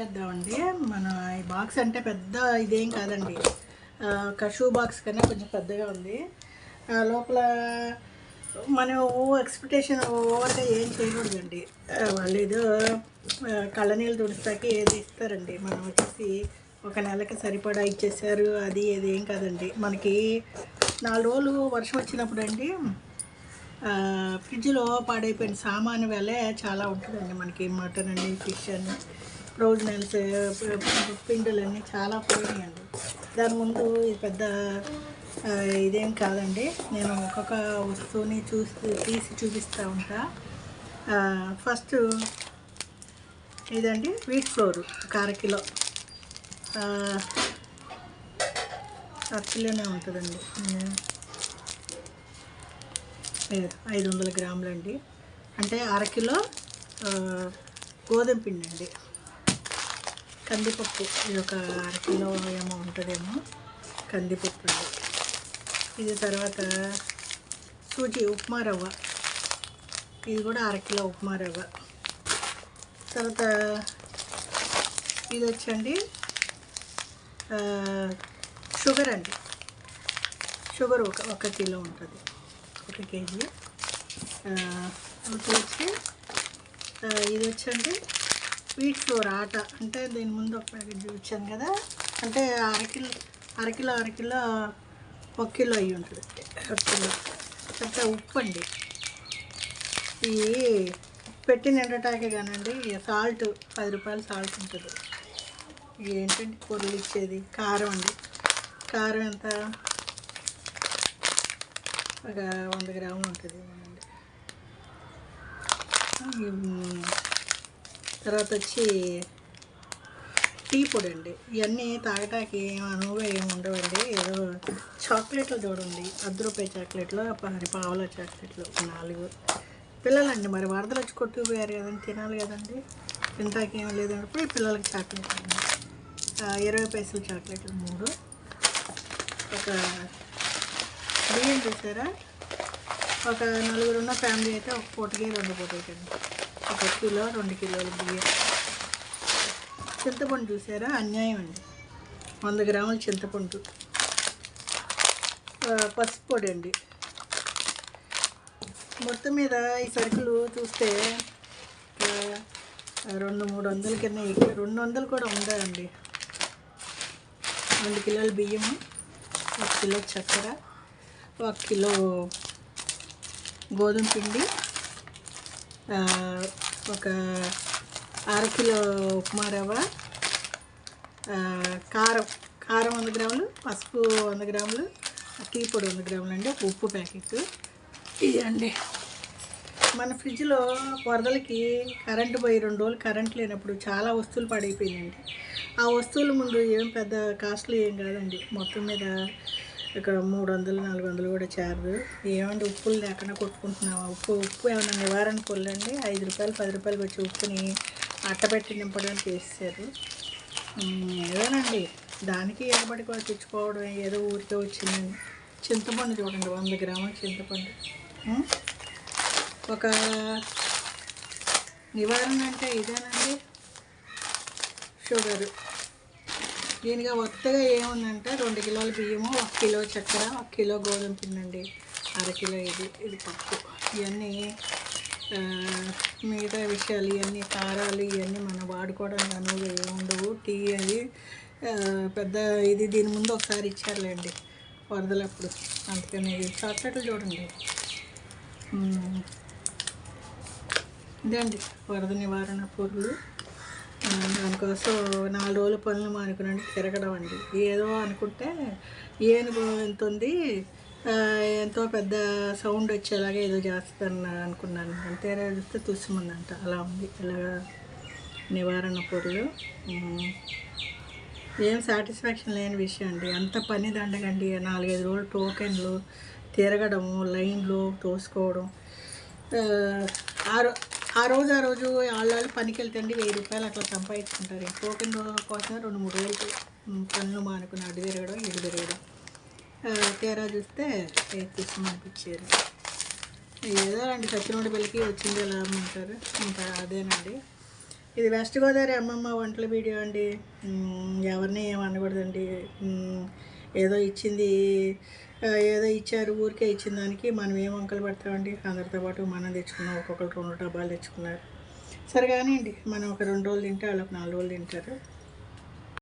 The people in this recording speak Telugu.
చేద్దామండి. మన ఈ బాక్స్ అంటే పెద్ద ఇదేం కాదండి. ఒక షూ బాక్స్ కన్నా కొంచెం పెద్దగా ఉంది. లోపల మనం ఎక్స్పెక్టేషన్ ఓవర్గా ఏం చేయకూడదండి. వాళ్ళు ఏదో కళ్ళనీళ్ళు తుడుస్తాకి ఏది ఇస్తారండి. మనం వచ్చేసి ఒక నెలకి సరిపడా ఇచ్చేసారు అది ఏది ఏం కాదండి. మనకి నాలుగు రోజులు వర్షం వచ్చినప్పుడు అండి ఫ్రిడ్జ్లో పాడైపోయిన సామాను వేలే చాలా ఉంటుందండి మనకి. మటన్ అని ఫిష్ అని ప్రొవిజనల్స్ పిండులు అన్నీ చాలా పోయినాయండి. దాని ముందు పెద్ద ఇదేం కాదండి. నేను ఒక్కొక్క వస్తువుని చూసి తీసి చూపిస్తూ ఉంటా. ఫస్ట్ ఇదండి వీట్ ఫ్లోర్ ఒక అర అర కిలోనే ఉంటుందండి. ఐదు వందల గ్రాములండి. అంటే అరకిలో గోధుమ పిండి అండి కందిపప్పు. ఇది ఒక అరకిలో ఏమో ఉంటుందేమో. కందిపప్పు ఇది తర్వాత సూజీ ఉప్మా రవ్వ. ఇది కూడా అరకిలో ఉప్మా రవ్వ. తర్వాత ఇది వచ్చండి షుగర్ అండి. షుగర్ ఒక ఒక కిలో ఉంటుంది. ఒక కేజీ. ఒకటి వచ్చి ఇది వచ్చండి స్వీట్ ఫ్లోర్ ఆట. అంటే దీని ముందు ఒక ప్యాకెట్ చూపించాను కదా. అంటే అరకిలో అరకిలో అరకిలో ఒక కిలో అయ్యి ఉంటుంది. ఒక కిలో. ఉప్పు అండి. ఈ పెట్టిన నిండటాకే కానండి సాల్ట్ పది రూపాయలు సాల్ట్ ఉంటుంది. ఇది ఏంటంటే పొరులు ఇచ్చేది? కారం అండి. కారం ఎంత? ఒక వంద గ్రాములు ఉంటుంది తర్వాత వచ్చి టీ పొడి అండి. ఇవన్నీ తాగటానికి ఏం అనువుగా ఏమి ఉండవండి. ఏదో చాక్లెట్లు చూడండి. అర్ధ రూపాయి చాక్లెట్లు పావుల చాక్లెట్లు నాలుగు. పిల్లలండి మరి వరదలు వచ్చి కొట్టుకుపోయారు కదండి తినాలి కదండి. తింటాకి ఏమి లేదన్నప్పుడు పిల్లలకి చాక్లెట్ అండి. ఇరవై పైసలు చాక్లెట్లు మూడు. ఒక బియ్యం చూసారా? ఒక నలుగురు ఉన్న ఫ్యామిలీ అయితే ఒక పూటకి రెండు పూటకి అండి ఒక కిలో రెండు కిలోలు బియ్యం. చింతపండు చూసారా? అన్యాయం అండి. వంద గ్రాముల చింతపండు. పసుపు పొడి అండి. మొత్తం మీద ఈ సరుకులు చూస్తే రెండు మూడు వందల కింద రెండు వందలు కూడా ఉందండి రెండు కిలోల బియ్యము ఒక కిలో చక్కెర ఒక కిలో గోధుమ పిండి ఒక అర కిలో ఉప్మా రవ్వ కారం కారం వంద గ్రాములు పసుపు వంద గ్రాములు టీ పొడి వంద గ్రాములు అండి ఒక ఉప్పు ప్యాకెట్. ఇదండి మన ఫ్రిడ్జ్లో వరదలకి కరెంటు పోయి రెండు రోజులు కరెంట్ లేనప్పుడు చాలా వస్తువులు పడైపోయినాయండి. ఆ వస్తువుల ముందు ఏం పెద్ద కాస్ట్లీ ఏం కాదండి. మొత్తం మీద ఇక్కడ మూడు వందలు నాలుగు వందలు కూడా చేరదు ఏమంటే ఉప్పులు లేకుండా కొట్టుకుంటున్నాము ఉప్పు ఉప్పు ఏమైనా నివారణ పొల్లండి ఐదు రూపాయలు పది రూపాయలకి వచ్చి ఉప్పుని అట్టపెట్టి నింపడానికి చేశారు ఏదోనండి. దానికి ఎగబడి కూడా తెచ్చుకోవడం ఏదో ఊరికే వచ్చిందండి. చింతపండు చూడండి వంద గ్రాముల చింతపండు. ఒక నివారణ అంటే ఇదేనండి? షుగరు. దీనిగా ఒత్తగా ఏముందంటే రెండు కిలోల బియ్యము ఒక కిలో చక్కెర ఒక కిలో గోధుమ పిండి అండి కిలో ఇది ఇది పప్పు. ఇవన్నీ మిగతా విషయాలు ఇవన్నీ కారాలు ఇవన్నీ మనం వాడుకోవడానికి అనువుగా ఏమి ఉండవు. టీ అది పెద్ద ఇది దీని ముందు ఒకసారి ఇచ్చారులేండి వరదలప్పుడు. అందుకని ఇది చాక్లెట్లు చూడండి. ఇదండి వరద నివారణ పూర్లు. దానికోసం నాలుగు రోజుల పనులు మానుకున్నాను తిరగడం అండి. ఏదో అనుకుంటే ఏనుగు ఎంత ఉంది ఎంతో పెద్ద సౌండ్ వచ్చేలాగా ఏదో చేస్తాను అనుకున్నాను. అంతే చూస్తే తుస్సుమందంట అలా ఉంది. ఇలాగా నివారణ పొరులు ఏం సాటిస్ఫాక్షన్ లేని విషయం అండి. అంత పని దండగండి నాలుగైదు రోజులు టోకెన్లు తిరగడము లైన్లు తోసుకోవడం. ఆరు ఆ రోజు ఆ రోజు వాళ్ళు పనికి వెళ్తండి వెయ్యి రూపాయలు అట్లా సంపాదించుకుంటారు. టోకెన్ కోసం రెండు మూడు వేలు పనులు మానుకుని అడ్డు తిరగడం ఇడు తిరగడం. తీరా చూస్తే తీసుకుమనిపించారు ఏదో అండి సత్యనోడి పెళ్ళికి వచ్చిందే లాభం అంటారు? ఇంకా అదేనండి. ఇది వెస్ట్ గోదావరి అమ్మమ్మ వంటల వీడియో అండి. ఎవరిని ఏం అనకూడదండి. ఏదో ఇచ్చింది ఏదో ఇచ్చారు ఊరికే ఇచ్చిన దానికి మనం ఏం వంకలు పెడతామండి? అందరితో పాటు మనం తెచ్చుకున్నాం ఒక్కొక్కరు రెండు డబ్బాలు తెచ్చుకున్నారు. సరే కానివ్వండి మనం ఒక రెండు రోజులు తింటే వాళ్ళు ఒక నాలుగు రోజులు తింటారు.